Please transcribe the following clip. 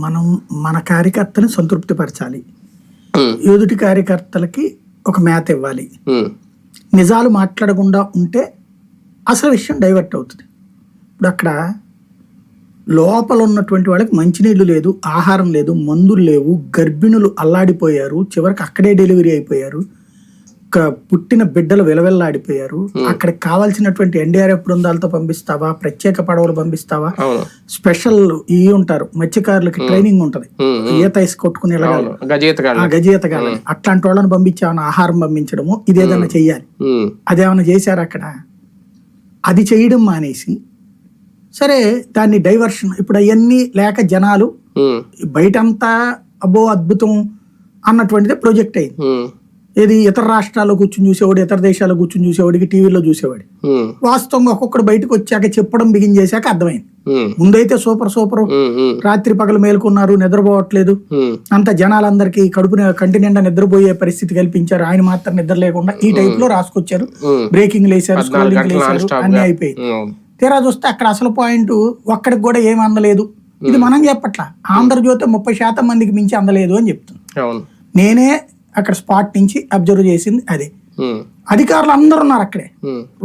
మనం మన కార్యకర్తని సంతృప్తి పరచాలి ఉమ్, ఎదుటి కార్యకర్తలకి ఒక మేత ఇవ్వాలి. నిజాలు మాట్లాడకుండా ఉంటే అసలు విషయం డైవర్ట్ అవుతుంది. ఇప్పుడు అక్కడ లోపల ఉన్నటువంటి వాళ్ళకి మంచినీళ్ళు లేదు ఆహారం లేదు మందులు లేవు గర్భిణులు అల్లాడిపోయారు చివరికి అక్కడే డెలివరీ అయిపోయారు పుట్టిన బిడ్డలు విలవెల్లాడిపోయారు. అక్కడికి కావాల్సినటువంటి ఎన్డీఆర్ఎఫ్ బృందాలతో పంపిస్తావా? ప్రత్యేక పడవలు పంపిస్తావా? స్పెషల్ ఇవి ఉంటారు. మత్స్యకారులకి ట్రైనింగ్ ఉంటది. ఈత వేసి కొట్టుకుని గజీతగాలని అట్లాంటి వాళ్ళని పంపించామని ఆహారం పంపించడము ఇదేదన్నా చెయ్యాలి. ఉమ్, అదేమైనా చేశారు అక్కడ? అది చేయడం మానేసి సరే దాన్ని డైవర్షన్ ఇప్పుడు అవన్నీ లేక జనాలు బయటంతా అబ్బో అద్భుతం అన్నటువంటిది ప్రొజెక్ట్ అయింది. ఏది ఇతర రాష్ట్రాల్లో కూర్చుని చూసేవాడు ఇతర దేశాల్లో కూర్చుని చూసేవాడికి టీవీలో చూసేవాడు. వాస్తవంగా ఒక్కొక్కడు బయటకు వచ్చాక చెప్పడం బిగిన్ చేశాక అర్థమైంది. ముందైతే సూపర్ సూపర్. రాత్రి పగలు మేలుకున్నారు నిద్రపోవట్లేదు. అంత జనాలందరికీ కడుపు కంటి నిండా నిద్రపోయే పరిస్థితి కల్పించారు. ఆయన మాత్రం నిద్ర లేకుండా ఈ టైప్లో రాసుకొచ్చారు. బ్రేకింగ్ లేసారు నాన్ లేసారు అన్ని గా. అయిపోయి ఉమ్, తీరా చూస్తే అక్కడ అసలు పాయింట్ ఒక్కడికి కూడా ఏమి అందలేదు. ఇది మనం చెప్పట్లా. ఆంధ్రజ్యోతి ముప్పై శాతం మందికి మించి అందలేదు అని చెప్తుంది నేనే అక్కడ స్పాట్ నుంచి అబ్జర్వ్ చేసింది అదే. అధికారులు అందరూ ఉన్నారు అక్కడే.